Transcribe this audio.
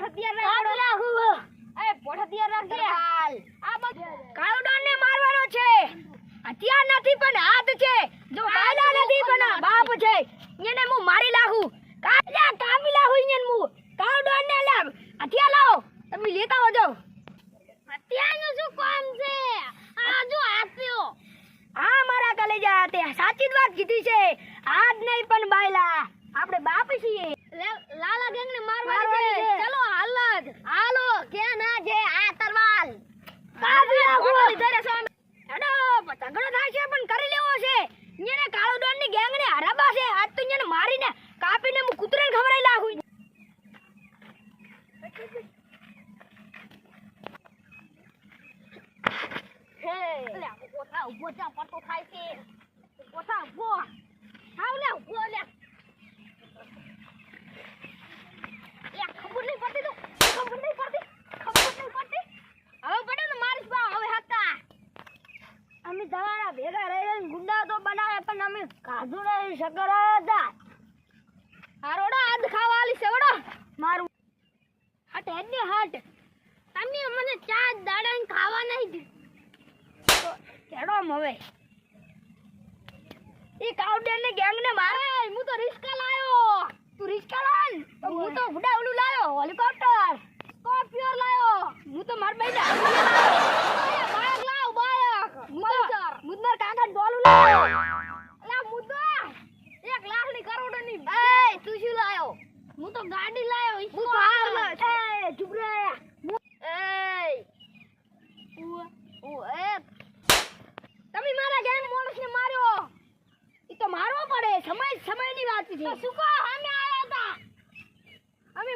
પોઠ તૈયાર રાખ. એ પોઠ તૈયાર રાખ દે આ બસ કાળો મારવાનો છે. હથિયાર નથી પણ હાથ છે. જો બાયલા નથી પણ બાપ છે. એને હું મારી લાખું. કાલ્યા કાપી લાખું એને હું. કાળો ડોનને લાવ. હથિયાર લાવો. તમે લેતા આવજો હથિયારનું શું કામ છે? આ જો આપ્યો. હા મારા કલેજા તે સાચી જ વાત કીધી છે. હાથ નહીં પણ બાયલા. આપણે બાપ છીએ. લાલા ગેંગ ને મારવા છે ચલો હાલ જ હાલો કે ના જે આ તરવાલ કાપી નાખો હેડો ઝઘડો થાય પણ કરી લેવો છે એને કાળો ડોનની ગેંગ ને હરાબા છે આજ તો એને મારીને કાપીને હું કૂતરાને ખવડાવી થા, ઊભો થા, પડતો થાય છે. થા, ઊભો. થાવ લે, ઊભો લે. લ્યા, ખબર નહીં પડતી તો, ખબર નહીં પડતી, ખબર નહીં પડતી. હવે પડે ને મારીશ બા, હવે હતા. અમે તમારા ભેગા રહીને ગુંડા તો બનાવે પણ અમે કાજુ નહીં શકર હતા હારોડા આદ ખાવાલી છે મારું હટ હેડ હટ. તમે મને ચાર દાડા ખાવા નહીં તો કેડો હવે? ઈ કાઉડર ને ગેંગ ને મારે હું તો રિસ્કા લાયો. તું રિસ્કા લાય તો હું તો ગુડા ઓલું લાયો હેલિકોપ્ટર સ્કોર્પિયો લાયો હું તો માર બેટા બાયક લાવ બાયક મુદર મુદર કાકા ડોલું લાયો અલા મુદર એક લાખની કરોડની એ તું શું લાયો હું તો ગાડી લાયો હું તો હાર એ ચૂપ રે એ ઓ એ તમે મારા ગેમ માણસને માર્યો ઈ તો મારવો પડે સમય સમયની વાત છે. કહો? અમે આયા હતા. અમે